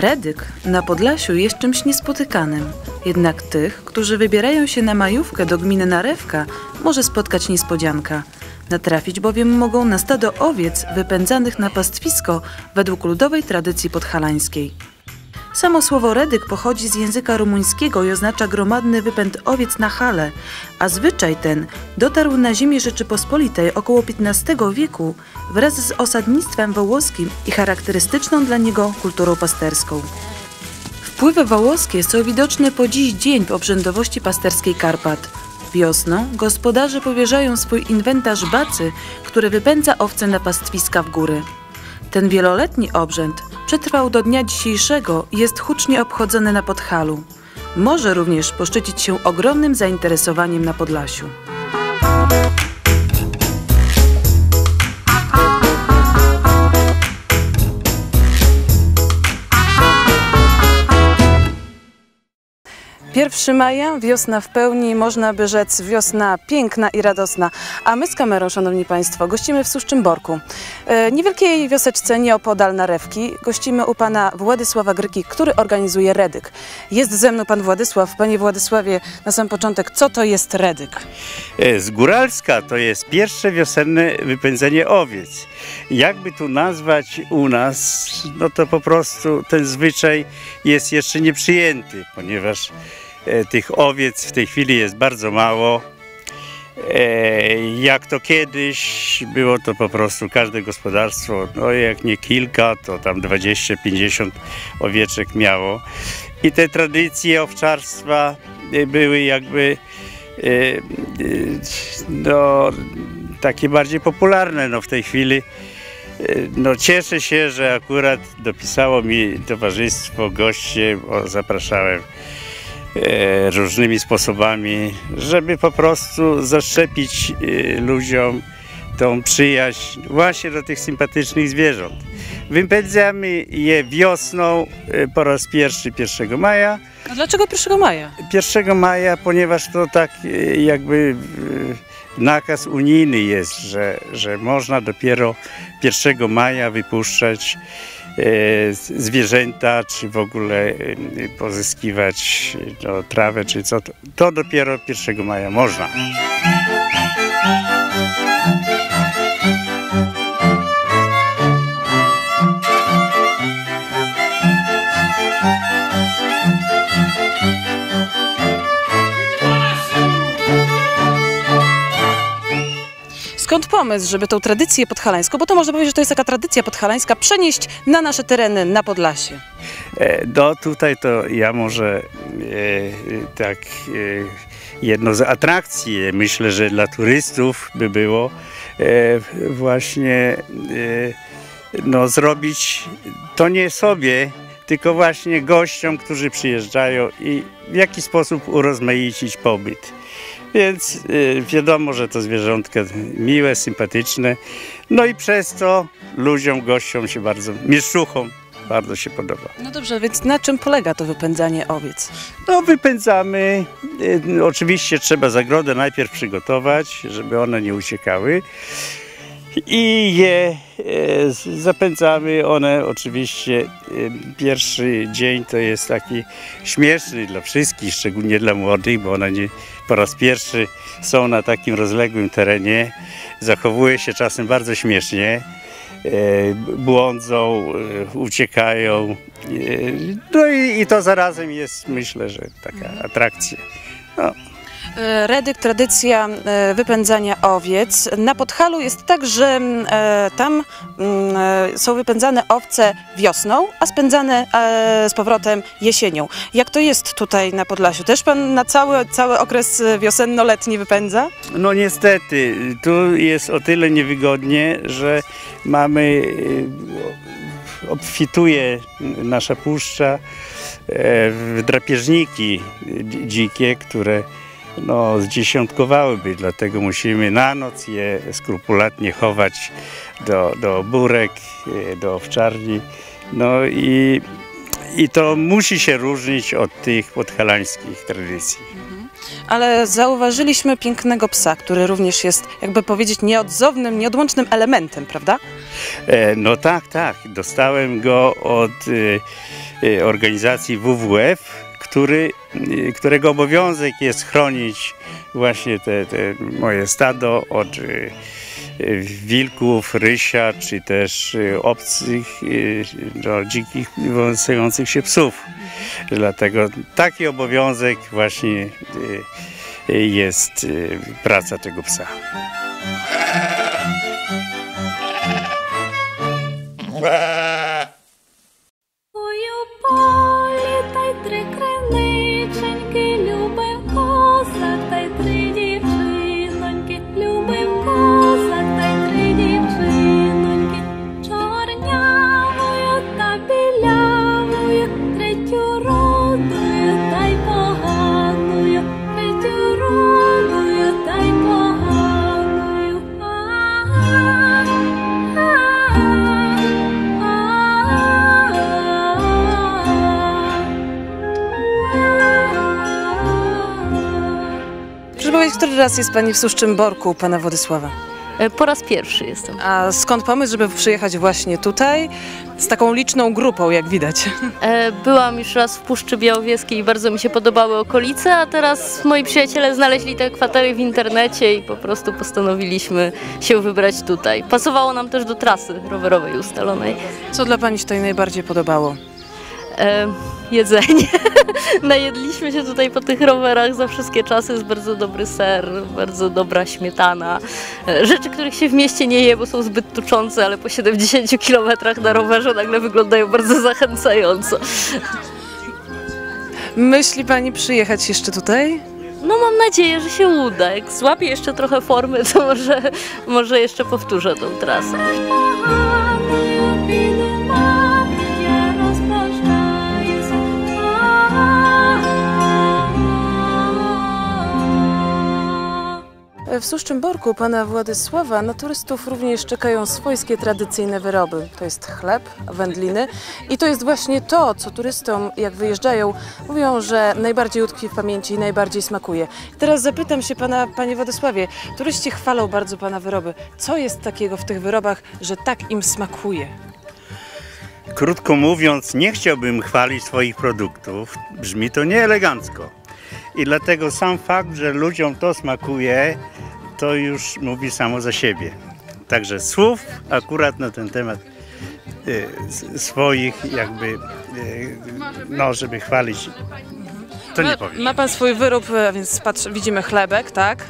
Redyk na Podlasiu jest czymś niespotykanym. Jednak tych, którzy wybierają się na majówkę do gminy Narewka, może spotkać niespodzianka. Natrafić bowiem mogą na stado owiec wypędzanych na pastwisko według ludowej tradycji podhalańskiej. Samo słowo redyk pochodzi z języka rumuńskiego i oznacza gromadny wypęd owiec na hale, a zwyczaj ten dotarł na ziemię Rzeczypospolitej około XV wieku wraz z osadnictwem wołoskim i charakterystyczną dla niego kulturą pasterską. Wpływy wołoskie są widoczne po dziś dzień w obrzędowości pasterskiej Karpat. Wiosną gospodarze powierzają swój inwentarz bacy, który wypędza owce na pastwiska w góry. Ten wieloletni obrzęd przetrwał do dnia dzisiejszego i jest hucznie obchodzony na Podhalu. Może również poszczycić się ogromnym zainteresowaniem na Podlasiu. Pierwszy maja, wiosna w pełni, można by rzec wiosna piękna i radosna. A my z kamerą, szanowni państwo, gościmy w Suszczym Borku. E, niewielkiej wioseczce nieopodal Narewki. Gościmy u pana Władysława Gryki, który organizuje Redyk. Jest ze mną pan Władysław. Panie Władysławie, na sam początek, co to jest Redyk? E, Z Góralska to jest pierwsze wiosenne wypędzenie owiec. Jakby tu nazwać u nas, no to po prostu ten zwyczaj jest jeszcze nieprzyjęty, ponieważ tych owiec w tej chwili jest bardzo mało. E, Jak to kiedyś było to po prostu każde gospodarstwo, no jak nie kilka, to tam 20-50 owieczek miało. I te tradycje owczarstwa e, były jakby e, e, no, takie bardziej popularne no, w tej chwili. E, No, cieszę się, że akurat dopisało mi towarzystwo, goście, bo zapraszałem e, różnymi sposobami, żeby po prostu zaszczepić e, ludziom tą przyjaźń właśnie do tych sympatycznych zwierząt. Wypędzamy je wiosną e, po raz pierwszy 1 maja. A dlaczego 1 maja? 1 maja, ponieważ to tak e, jakby e, nakaz unijny jest, że, że można dopiero 1 maja wypuszczać e, zwierzęta, czy w ogóle e, pozyskiwać no, trawę, czy co. To, to dopiero 1 maja można. Skąd pomysł, żeby tą tradycję podhalańską, bo to można powiedzieć, że to jest taka tradycja podhalańska, przenieść na nasze tereny, na Podlasie? E, No tutaj to ja może e, tak e, jedno z atrakcji, myślę, że dla turystów by było e, właśnie e, no, zrobić to nie sobie, tylko właśnie gościom, którzy przyjeżdżają i w jaki sposób urozmaicić pobyt. Więc e, wiadomo, że to zwierzątka miłe, sympatyczne, no i przez to ludziom, gościom się bardzo, mieszczuchom bardzo się podoba. No dobrze, więc na czym polega to wypędzanie owiec? No wypędzamy, y, oczywiście trzeba zagrodę najpierw przygotować, żeby one nie uciekały i je e, zapędzamy. One oczywiście, y, pierwszy dzień to jest taki śmieszny dla wszystkich, szczególnie dla młodych, bo one nie, po raz pierwszy są na takim rozległym terenie, zachowuje się czasem bardzo śmiesznie. e, Błądzą, e, uciekają. e, No i, i to zarazem jest, myślę, że taka atrakcja. No, E, Redyk, tradycja e, wypędzania owiec. Na Podhalu jest tak, że mm, e, tam mm, e, są wypędzane owce wiosną, a spędzane e, z powrotem jesienią. Jak to jest tutaj na Podlasiu? Też pan na cały, cały okres e, wiosenno-letni wypędza? No niestety, tu jest o tyle niewygodnie, że mamy, e, obfituje nasza puszcza e, w drapieżniki dzi- dzikie, które no, zdziesiątkowałyby, dlatego musimy na noc je skrupulatnie chować do, do burek, e, do owczarni. No i, i to musi się różnić od tych podhalańskich tradycji. Ale zauważyliśmy pięknego psa, który również jest, jakby powiedzieć, nieodzownym, nieodłącznym elementem, prawda? E, No tak, tak. Dostałem go od e, organizacji WWF, który, e, którego obowiązek jest chronić właśnie te, te moje stado od e, wilków, rysia, czy też obcych, no, dzikich, wąsających się psów. Dlatego taki obowiązek właśnie jest praca tego psa. Ой, raz jest Pani w Suszczym Borku u Pana Władysława? E, Po raz pierwszy jestem. A skąd pomysł, żeby przyjechać właśnie tutaj z taką liczną grupą, jak widać? E, Byłam już raz w Puszczy Białowieskiej i bardzo mi się podobały okolice, a teraz moi przyjaciele znaleźli te kwatery w internecie i po prostu postanowiliśmy się wybrać tutaj. Pasowało nam też do trasy rowerowej ustalonej. Co dla Pani się tutaj najbardziej podobało? E, jedzenie. Najedliśmy się tutaj po tych rowerach za wszystkie czasy. Jest bardzo dobry ser, bardzo dobra śmietana. E, Rzeczy, których się w mieście nie je, bo są zbyt tuczące, ale po 70 kilometrach na rowerze nagle wyglądają bardzo zachęcająco. Myśli Pani przyjechać jeszcze tutaj? No mam nadzieję, że się uda. Jak złapię jeszcze trochę formy, to może, może jeszcze powtórzę tą trasę. W Suszczym Borku Pana Władysława na turystów również czekają swojskie tradycyjne wyroby. To jest chleb, wędliny i to jest właśnie to, co turystom jak wyjeżdżają mówią, że najbardziej utkwi w pamięci i najbardziej smakuje. Teraz zapytam się Pana, Panie Władysławie, turyści chwalą bardzo Pana wyroby. Co jest takiego w tych wyrobach, że tak im smakuje? Krótko mówiąc, nie chciałbym chwalić swoich produktów. Brzmi to nieelegancko. I dlatego sam fakt, że ludziom to smakuje, to już mówi samo za siebie. Także słów akurat na ten temat y, swoich jakby, y, no żeby chwalić, to nie powiem. ma Pan swój wyrób, a więc patrz, widzimy chlebek, tak?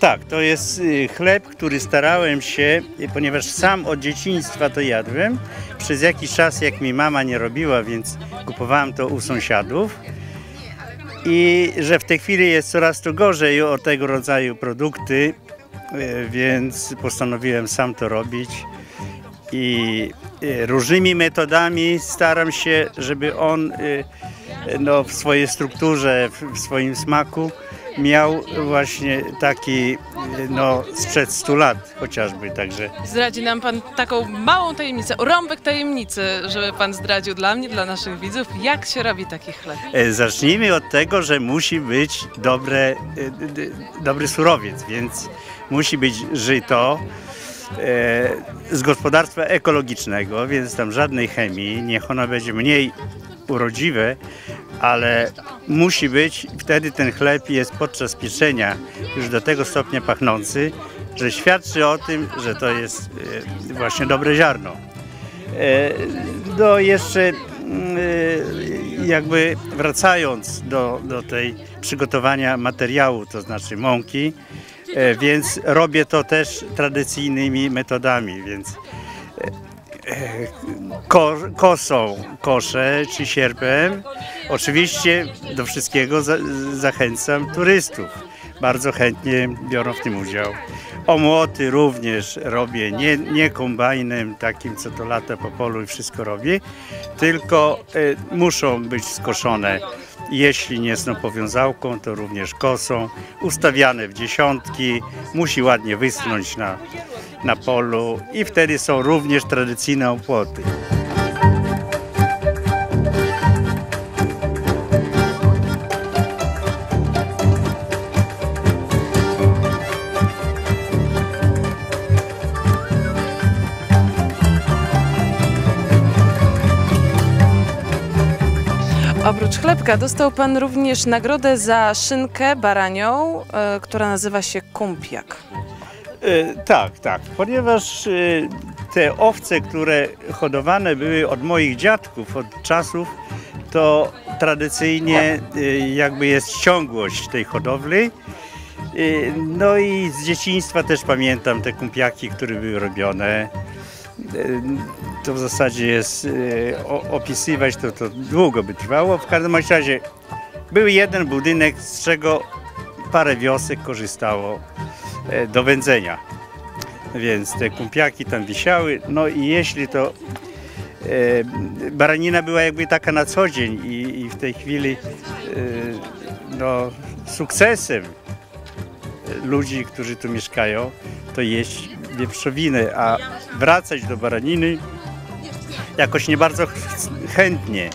Tak, to jest y, chleb, który starałem się, ponieważ sam od dzieciństwa to jadłem. Przez jakiś czas, jak mi mama nie robiła, więc kupowałem to u sąsiadów. I że w tej chwili jest coraz to gorzej o tego rodzaju produkty, y, więc postanowiłem sam to robić. I y, różnymi metodami staram się, żeby on y, no, w swojej strukturze, w swoim smaku miał właśnie taki no, sprzed 100 lat chociażby, także Zdradzi nam Pan taką małą tajemnicę, rąbek tajemnicy, żeby Pan zdradził dla mnie, dla naszych widzów, jak się robi taki chleb. e, zacznijmy od tego, że musi być dobre, e, dobry surowiec, więc musi być żyto e, z gospodarstwa ekologicznego, więc tam żadnej chemii, niech ono będzie mniej urodziwe, ale musi być, wtedy ten chleb jest podczas pieczenia już do tego stopnia pachnący, że świadczy o tym, że to jest e, właśnie dobre ziarno. E, No jeszcze mm, e, jakby wracając do, do tej przygotowania materiału, to znaczy mąki, więc robię to też tradycyjnymi metodami, więc ko, kosą koszę czy sierpem. Oczywiście do wszystkiego za, zachęcam turystów. Bardzo chętnie biorą w tym udział. Omłoty również robię, nie, nie kombajnem takim, co to lata po polu i wszystko robię, tylko e, muszą być skoszone. Jeśli nie są powiązałką, to również kosą, ustawiane w dziesiątki, musi ładnie wyschnąć na, na polu i wtedy są również tradycyjne opłoty. Oprócz chlebka dostał pan również nagrodę za szynkę baranią, e, która nazywa się kumpiak. E, tak, tak, ponieważ e, te owce, które hodowane były od moich dziadków, od czasów, to tradycyjnie jakby jest ciągłość tej hodowli. No i z dzieciństwa też pamiętam te kumpiaki, które były robione. E, To w zasadzie jest, e, opisywać to, to długo by trwało. W każdym razie był jeden budynek, z czego parę wiosek korzystało e, do wędzenia. Więc te kumpiaki tam wisiały. No i jeśli to baranina była jakby taka na co dzień i, i w tej chwili no, sukcesem ludzi, którzy tu mieszkają, to jeść wieprzowinę, a wracać do baraniny jakoś nie bardzo ch- chętnie.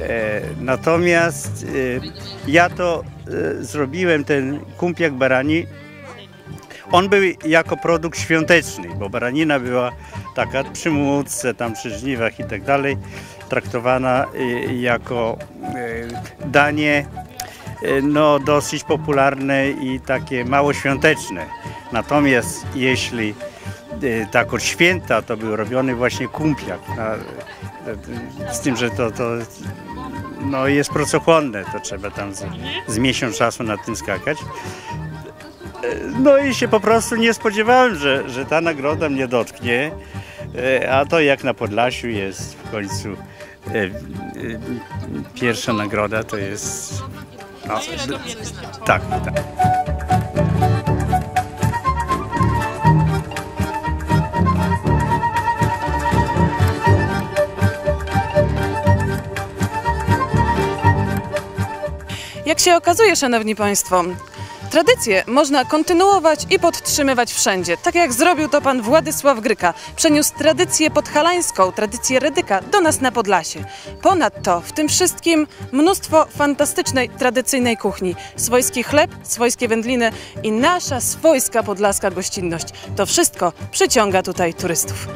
E, Natomiast e, ja to e, zrobiłem, ten kumpiak barani, on był jako produkt świąteczny, bo baranina była taka przy młódce, tam przy żniwach i tak dalej, traktowana jako danie no, dosyć popularne i takie mało świąteczne. Natomiast jeśli tak od święta, to był robiony właśnie kumpiak. E, z tym, że to, to no, jest pracochłonne, to trzeba tam z, z miesiąc czasu nad tym skakać. No i się po prostu nie spodziewałem, że, że ta nagroda mnie dotknie, a to jak na Podlasiu jest w końcu pierwsza nagroda, to jest... No, tak, tak. Jak się okazuje, szanowni państwo, tradycje można kontynuować i podtrzymywać wszędzie, tak jak zrobił to pan Władysław Gryka. Przeniósł tradycję podhalańską, tradycję Redyka do nas na Podlasie. Ponadto w tym wszystkim mnóstwo fantastycznej, tradycyjnej kuchni. Swojski chleb, swojskie wędliny i nasza swojska podlaska gościnność. To wszystko przyciąga tutaj turystów.